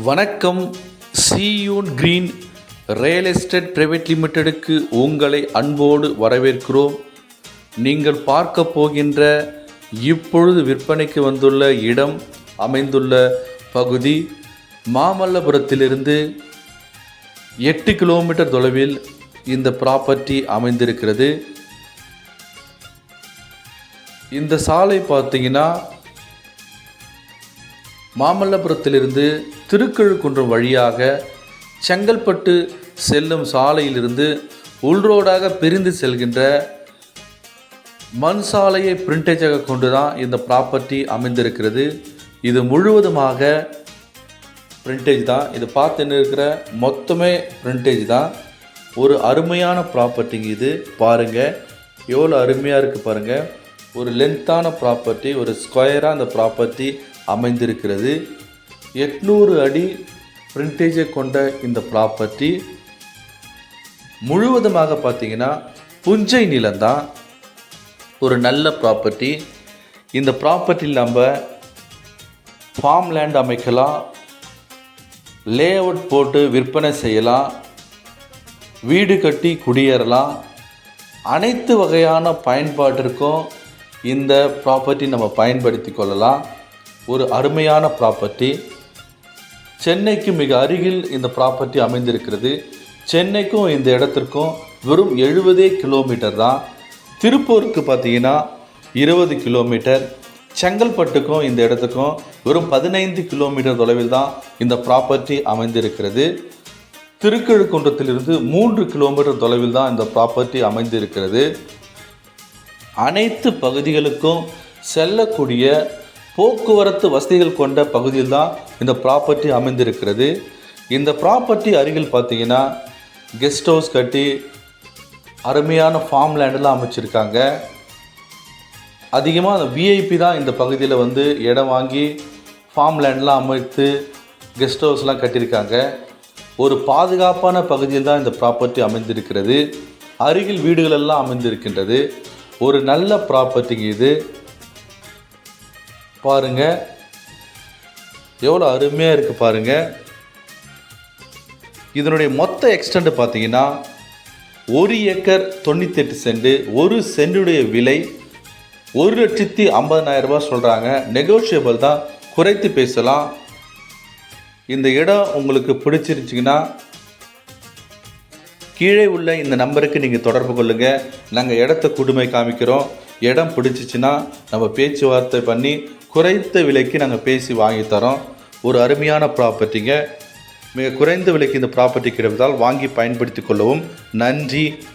வணக்கம். சியூன் green real estate private லிமிடெடுக்கு உங்களை அன்போடு வரவேற்கிறோம். நீங்கள் பார்க்க போகின்ற இப்பொழுது விற்பனைக்கு வந்துள்ள இடம் அமைந்துள்ள பகுதி மாமல்லபுரத்திலிருந்து எட்டு கிலோமீட்டர் தொலைவில் இந்த ப்ராப்பர்ட்டி அமைந்திருக்கிறது. இந்த சாலை பார்த்தீங்கன்னா மாமல்லபுரத்திலிருந்து திருக்கழுக்குன்றம் வழியாக செங்கல்பட்டு செல்லும் சாலையிலிருந்து உள்ரோடாக பிரிந்து செல்கின்ற மண் சாலையை பிரிண்டேஜாக கொண்டு தான் இந்த ப்ராப்பர்ட்டி அமைந்திருக்கிறது. இது முழுவதுமாக பிரிண்டேஜ் தான். இது பார்த்துன்னு இருக்கிற? மொத்தமே பிரிண்டேஜ் தான். ஒரு அருமையான ப்ராப்பர்ட்டிங்க இது. பாருங்கள் எவ்வளோ அருமையாக இருக்குது பாருங்கள் ஒரு லென்த்தான ப்ராப்பர்ட்டி ஒரு ஸ்கொயராக அந்த ப்ராப்பர்ட்டி. அமைந்திருக்கிறது. எட்நூறு அடி பிரிண்டேஜை கொண்ட இந்த ப்ராப்பர்ட்டி முழுவதுமாக பார்த்தீங்கன்னா புஞ்சை நிலம்தான் ஒரு நல்ல ப்ராப்பர்ட்டி இந்த ப்ராப்பர்ட்டியில் நம்ம ஃபார்ம் லேண்ட் அமைக்கலாம். லே அவுட் போட்டு விற்பனை செய்யலாம். வீடு கட்டி குடியேறலாம். அனைத்து வகையான பயன்பாட்டிற்கும் இந்த ப்ராப்பர்ட்டி நம்ம பயன்படுத்தி கொள்ளலாம். ஒரு அருமையான ப்ராப்பர்ட்டி சென்னைக்கு மிக அருகில் இந்த ப்ராப்பர்ட்டி அமைந்திருக்கிறது. சென்னைக்கும் இந்த இடத்திற்கும் வெறும் எழுபதே கிலோமீட்டர் தான். திருப்பூருக்கு பார்த்தீங்கன்னா இருபது கிலோமீட்டர் செங்கல்பட்டுக்கும் இந்த இடத்துக்கும் வெறும் பதினைந்து கிலோமீட்டர் தொலைவில் தான் இந்த ப்ராப்பர்ட்டி அமைந்திருக்கிறது. திருக்கழுக்குன்றத்திலிருந்து மூன்று கிலோமீட்டர் தொலைவில் தான் இந்த ப்ராப்பர்ட்டி அமைந்திருக்கிறது. அனைத்து பகுதிகளுக்கும் செல்லக்கூடிய போக்குவரத்து வசதிகள் கொண்ட பகுதியில் தான் இந்த ப்ராப்பர்ட்டி அமைந்திருக்கிறது. இந்த ப்ராப்பர்ட்டி அருகில் பார்த்தீங்கன்னா கெஸ்ட் ஹவுஸ் கட்டி அருமையான ஃபார்ம் லேண்டெல்லாம் அமைச்சிருக்காங்க. அதிகமாக அந்த விஐபி தான் இந்த பகுதியில் வந்து இடம் வாங்கி ஃபார்ம் லேண்ட்லாம் அமைத்து கெஸ்ட் ஹவுஸ்லாம் கட்டியிருக்காங்க. ஒரு பாதுகாப்பான பகுதியில் தான் இந்த ப்ராப்பர்ட்டி அமைந்திருக்கிறது. அருகில் வீடுகளெல்லாம் அமைந்திருக்கின்றது. ஒரு நல்ல ப்ராப்பர்ட்டிங்க இது. பாருங்கள் எவ்வளோ அருமையாக இருக்குது பாருங்கள் இதனுடைய மொத்த எக்ஸ்டெண்ட் பார்த்தீங்கன்னா ஒரு ஏக்கர் தொண்ணூத்தெட்டு சென்ட் ஒரு சென்டுடைய விலை ஒரு லட்சத்தி ஐம்பதனாயிரம் ரூபாய் சொல்கிறாங்க நெகோஷியபிள் தான். குறைத்து பேசலாம். இந்த இடம் உங்களுக்கு பிடிச்சிருந்துச்சிங்கன்னா கீழே உள்ள இந்த நம்பருக்கு நீங்கள் தொடர்பு கொள்ளுங்கள் நாங்கள் இடத்த கொடுமை காமிக்கிறோம். இடம் பிடிச்சிச்சின்னா நம்ம பேச்சுவார்த்தை பண்ணி குறைந்த விலைக்கு நாங்கள் பேசி வாங்கி தரோம். ஒரு அருமையான ப்ராப்பர்ட்டிங்க மிக குறைந்த விலைக்கு இந்த ப்ராப்பர்ட்டி கிடைப்பதால் வாங்கி பயன்படுத்தி கொள்ளவும். நன்றி.